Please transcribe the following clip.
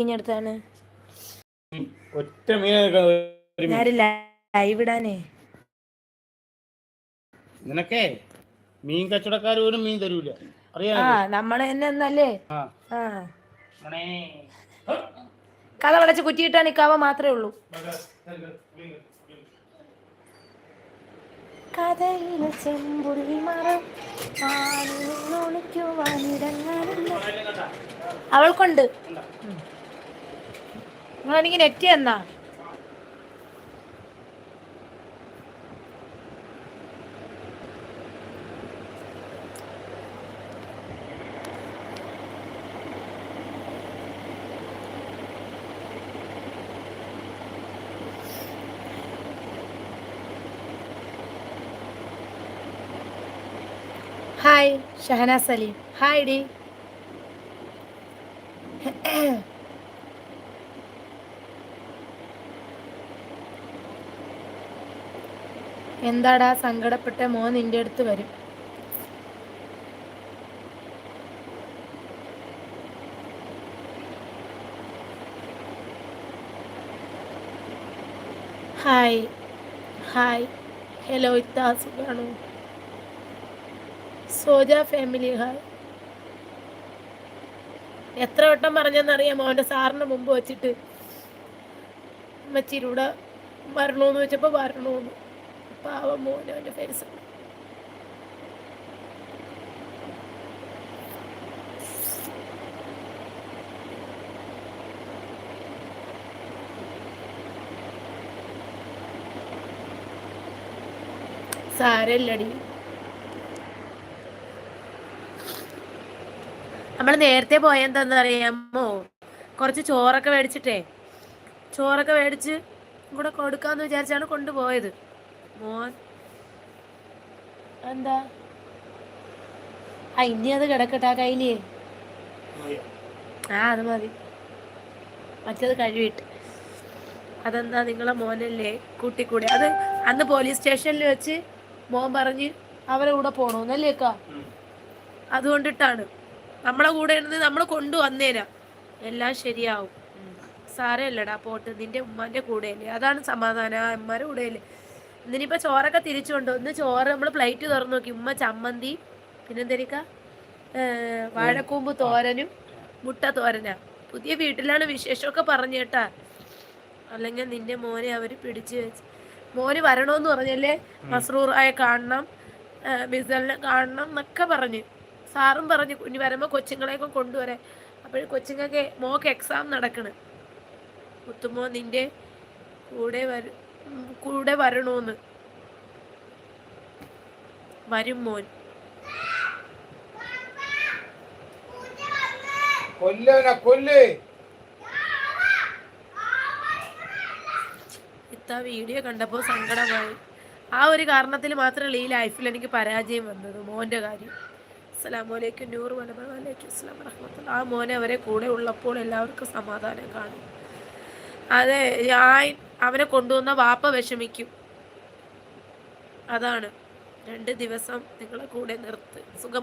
കഴിഞ്ഞടുത്താണ് ഒറ്റ ഒരു മീൻ. ലൈവ് ഇടാനേ നിനക്കേ മീൻ കച്ചവടക്കാർ പോലും മീൻ തരൂല. ആ നമ്മളെ തന്നെ എന്നല്ലേ കഥ വളച്ച് കുറ്റിയിട്ടാണ് നിക്കാവ മാത്രമേ ഉള്ളൂ. കഥയിലെ ചെമ്പുള്ളി ആണിനൊളിക്കുവാനിടങ്ങാനില്ല. അവൾക്കുണ്ട്. നിങ്ങളെനിക്ക് നെറ്റ് എന്നാ ഹായ് ഷഹന സലീം ഹായ് ഡി എന്താടാ സങ്കടപ്പെട്ട മോൻ നിന്റെ അടുത്ത് വരും. ഹായ്. ഹായ്. ഹലോ ഇത്താ സുഖാണോ? Soja family hi. എത്ര വട്ടം പറഞ്ഞെന്നറിയാമോ അവന്റെ സാറിന് മുമ്പ് വെച്ചിട്ട്. മച്ചിരൂടെ വരണോന്ന് വെച്ചപ്പോൾ വരണോന്ന്. പാവം മോനെ അവന്റെ ഫേസ് സാരല്ലടി. നമ്മൾ നേരത്തെ പോയെന്താന്ന് അറിയാമോ കുറച്ച് ചോറൊക്കെ മേടിച്ചിട്ടേ. ചോറൊക്കെ മേടിച്ച് കൂടെ കൊടുക്കാന്ന് വിചാരിച്ചാണ് കൊണ്ടുപോയത്. മോൻ. എന്താ? ആ ഇനി അത് കിടക്കട്ടെ ആ കയ്യിലേ. ആ അത് മതി. മറ്റേത് കഴിവിട്ട് അതെന്താ നിങ്ങളെ മോനല്ലേ? കൂട്ടിക്കൂടെ. അത് അന്ന് പോലീസ് സ്റ്റേഷനിൽ വെച്ച് മോൻ പറഞ്ഞ് അവരെ കൂടെ പോണോന്നല്ലേക്കാ അതുകൊണ്ടിട്ടാണ്. നമ്മളെ കൂടെ ഇരുന്ന് നമ്മളെ കൊണ്ടുവന്നേരാ എല്ലാം ശരിയാവും. സാരല്ലടാ പോട്ട്. നിന്റെ ഉമ്മാന്റെ കൂടെയല്ലേ. അതാണ് സമാധാനം. ആ ഉമ്മാരുടെ കൂടെയല്ലേ. ഇന്നിനിപ്പോ ചോറൊക്കെ തിരിച്ചുകൊണ്ട് ഒന്ന് ചോറ് നമ്മൾ പ്ലേറ്റ് തുറന്നു നോക്കി. ഉമ്മ ചമ്മന്തി പിന്നെന്തരിക്ക വാഴക്കൂമ്പ് തോരനും മുട്ട തോരനാ. പുതിയ വീട്ടിലാണ് വിശേഷമൊക്കെ പറഞ്ഞു കേട്ടാ. അല്ലെങ്കിൽ നിന്റെ മോനെ അവർ പിടിച്ചു വെച്ച്. മോന് വരണോന്ന് പറഞ്ഞല്ലേ? മസ്റൂറായ കാണണം. മിസലിനെ കാണണം എന്നൊക്കെ പറഞ്ഞു. സാറും പറഞ്ഞു കുഞ്ഞു വരുമ്പോൾ കൊച്ചുങ്ങളെയൊക്കെ കൊണ്ടുവരാൻ. അപ്പോൾ കൊച്ചുങ്ങൾക്ക് മോക്ക് എക്സാം നടക്കണ്. മുത്തുമോ നിന്റെ കൂടെ വരും കൂടെ വരണോന്ന്. വരും മോൻ. ഇത്ത വീഡിയോ കണ്ടപ്പോ സങ്കടമായി. ആ ഒരു കാരണത്തിൽ മാത്രമല്ല ഈ ലൈഫിൽ എനിക്ക് പരാജയം വന്നത് മോന്റെ കാര്യം. അസ്സലാമലൈക്കും നൂറ് വലമലൈക്കും അസ്സലാം വറഹ്മത്തുള്ളാഹി. ആ മോനെ അവരെ കൂടെ ഉള്ളപ്പോൾ എല്ലാവർക്കും സമാധാനം കാണും. അതെ ആയി അവനെ കൊണ്ടുവന്ന വാപ്പ വിഷമിക്കും. അതാണ്. രണ്ട് ദിവസം നിങ്ങളെ കൂടെ നിർത്ത്. സുഖം